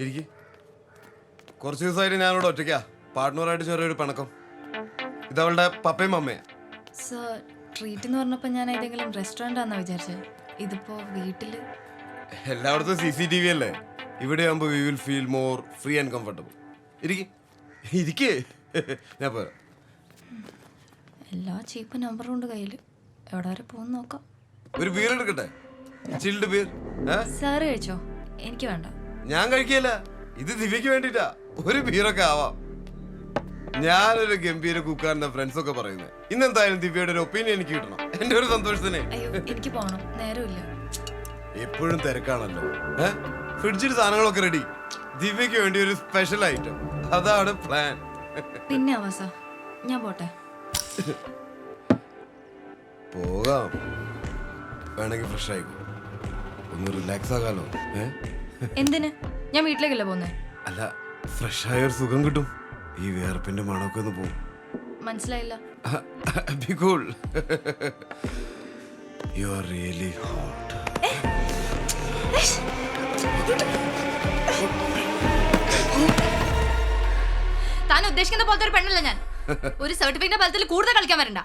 ഇരിക്ക്. കുറച്ച് ദിവസമായിട്ട് ഞാനിവിടെ ഒറ്റയ്ക്കാ. പാർട്ട്ണറായിട്ട് ചെറിയൊരു പിണക്കം. ഇതവളുടെ പപ്പയും അമ്മയാ. സർ ട്രീറ്റ് എന്ന് പറഞ്ഞപ്പോൾ ഞാൻ ഏതെങ്കിലും റെസ്റ്റോറന്റ് ആണെന്ന് വിചാരിച്ചത് ഇതിപ്പോ വീട്ടിൽ. എല്ലായിടത്തും സി സി ടി വി അല്ലേ? ഇവിടെ ആകുമ്പോൾ we will feel more free and comfortable ഇരിക്കേ. ഇരിക്കേ. ഞാൻ പോരാ. എല്ലാ ചീപ്പ് നമ്പറും ഉണ്ട് കയ്യിൽ എവിടെ വരെ പോകുന്ന നോക്കാം. ഒരു ബീർ എടുക്കട്ടെ? ചിൽഡ് ബീർ സാറ് കഴിച്ചോ? എനിക്ക് വേണ്ട. ഞാൻ കഴിക്കില്ല. ഇത് ദിവ്യക്ക് വേണ്ടിട്ടാ ഒരു ബീറൊക്കെ ആവാം. ഞാനൊരു ഗംഭീര കുക്കാരന്റെ ഫ്രണ്ട്സ് ഒക്കെ പറയുന്നത് ഇന്നെന്തായാലും ദിവ്യയുടെ ഒരു ഒപ്പീനിയൻ എനിക്ക് കിട്ടണം. എന്റെ ഒരു സന്തോഷത്തിന്. എനിക്ക് പോകണം നേരമില്ല. എപ്പോഴും തിരക്കാണല്ലോ. ഫ്രിഡ്ജിൽ സാധനങ്ങളൊക്കെ റെഡി. ദിവ്യക്ക് വേണ്ടി ഒരു സ്പെഷ്യൽ ഐറ്റം. അതാണ് പ്ലാൻ. പിന്നെ അവസ. ഞാൻ പോട്ടെ. പോകാം. വേണമെങ്കിൽ ഫ്രഷ് ആയിക്കോ. ഒന്ന് റിലാക്സ് ആകാലോ. ഏ? എന്തിന്? ഞാൻ വീട്ടിലേക്കല്ലേ പോകുന്നേ അല്ല ഫ്രഷ് ആയ ഒരു സുഖം കിട്ടും. ഈ വിയർപ്പിന്റെ മണമൊക്കെ ഒന്ന് പോകും മനസ്സിലായില്ല. Be cool you are really hot താൻ ഉദ്ദേശിക്കുന്ന പോലത്തെ ഒരു പെണ്ണല്ല ഞാൻ. ഒരു സർട്ടിഫിക്കറ്റിന്റെ ബലത്തിൽ കൂടുതൽ കളിക്കാൻ വരണ്ട.